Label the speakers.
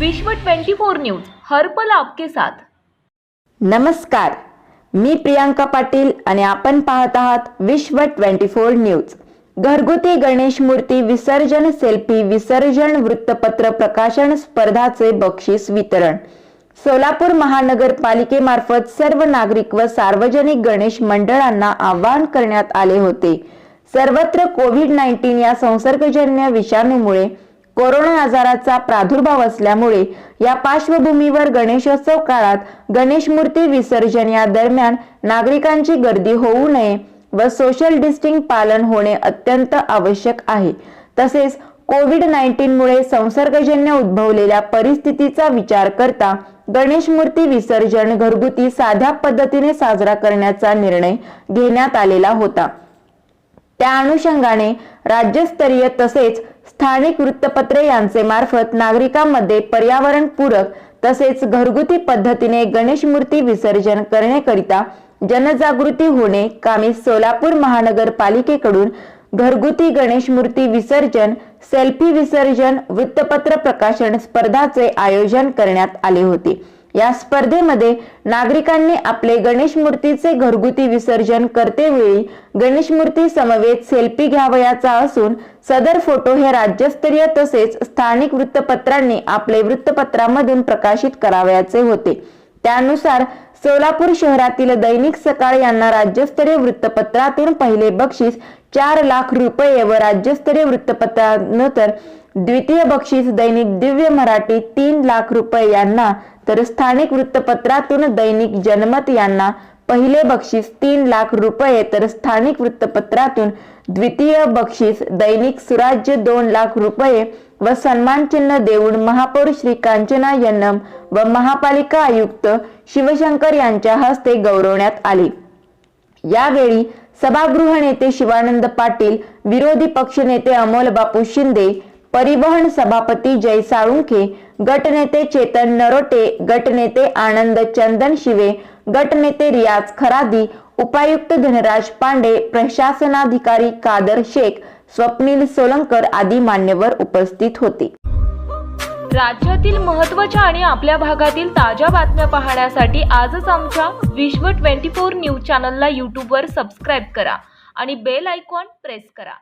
Speaker 1: विश्व 24 न्यूज हर्पल आपके साथ.
Speaker 2: नमस्कार. मी प्रियांका पाटील आणि आपण पाहत आहात विश्व ट्वेंटी फोर न्यूज. घरगुती गणेश मूर्ती विसर्जन सेल्फी विसर्जन वृत्तपत्र प्रकाशन स्पर्धाचे बक्षीस वितरण. सोलापूर महानगरपालिकेमार्फत सर्व नागरिक व सार्वजनिक गणेश मंडळांना आवाहन करण्यात आले होते. सर्वत्र कोविड नाईन्टीन या संसर्गजन्य विषाणूमुळे कोरोना आजाराचा प्रादुर्भाव असल्यामुळे या पार्श्वभूमीवर गणेशोत्सव काळात गणेश मूर्ती विसर्जन या दरम्यान नागरिकांची गर्दी होऊ नये व सोशल डिस्टिंग पालन होणे अत्यंत आवश्यक आहे. तसेच कोविड नाईन्टीन मुळे संसर्गजन्य उद्भवलेल्या परिस्थितीचा विचार करता गणेश मूर्ती विसर्जन घरगुती साध्या पद्धतीने साजरा करण्याचा निर्णय घेण्यात आलेला होता. त्या अनुषंगाने राज्यस्तरीय तसेच स्थानिक वृत्तपत्रे यांचे मार्फत नागरिकांमध्ये पर्यावरणपूरक तसेच घरगुती पद्धतीने गणेश मूर्ती विसर्जन करण्याकरिता जनजागृती होणे कामी सोलापूर महानगरपालिकेकडून घरगुती गणेश मूर्ती विसर्जन सेल्फी विसर्जन वृत्तपत्र प्रकाशन स्पर्धाचे आयोजन करण्यात आले होते. या स्पर्धेमध्ये नागरिकांनी आपले गणेश मूर्तीचे घरगुती विसर्जन करतेवेळी गणेश मूर्ती समवेत सेल्फी घ्यावयाचा असून सदर फोटो हे राज्यस्तरीय तसेच स्थानिक वृत्तपत्रांनी आपले वृत्तपत्रामधून प्रकाशित करावयाचे होते. त्यानुसार सोलापूर शहरातील दैनिक सकाळ यांना राज्यस्तरीय वृत्तपत्रातून पहिले बक्षीस चार लाख रुपये व राज्यस्तरीय वृत्तपत्रानंतर द्वितीय बक्षीस दैनिक दिव्य मराठी तीन लाख रुपये यांना तर स्थानिक वृत्तपत्रातून दैनिक जनमत यांना पहिले बक्षीस तीन लाख रुपये तर स्थानिक वृत्तपत्रातून द्वितीय बक्षीस दैनिक सुराज्य दोन लाख रुपये व सन्मानचिन्ह देऊन महापौर श्री कांचना यन्नम व महापालिका आयुक्त शिवशंकर यांच्या हस्ते गौरवण्यात आले. यावेळी सभागृह नेते शिवानंद पाटील विरोधी पक्षनेते अमोल बापू शिंदे परिवहन सभापती जय साळुंखे गटनेते चेतन नरोटे गटनेते आनंद चंदन शिवे गटनेते रियाज खरादी उपायुक्त धनराज पांडे प्रशासनाधिकारी कादर शेख स्वप्नील सोलंकर आदी मान्यवर उपस्थित होते.
Speaker 1: राज्यातील महत्त्वाच्या आणि आपल्या भागातील ताज्या बातम्या पाहण्यासाठी आजच आमच्या विश्व 24 न्यूज चॅनलला यूट्यूबवर सबस्क्राईब करा आणि बेल आयकॉन प्रेस करा.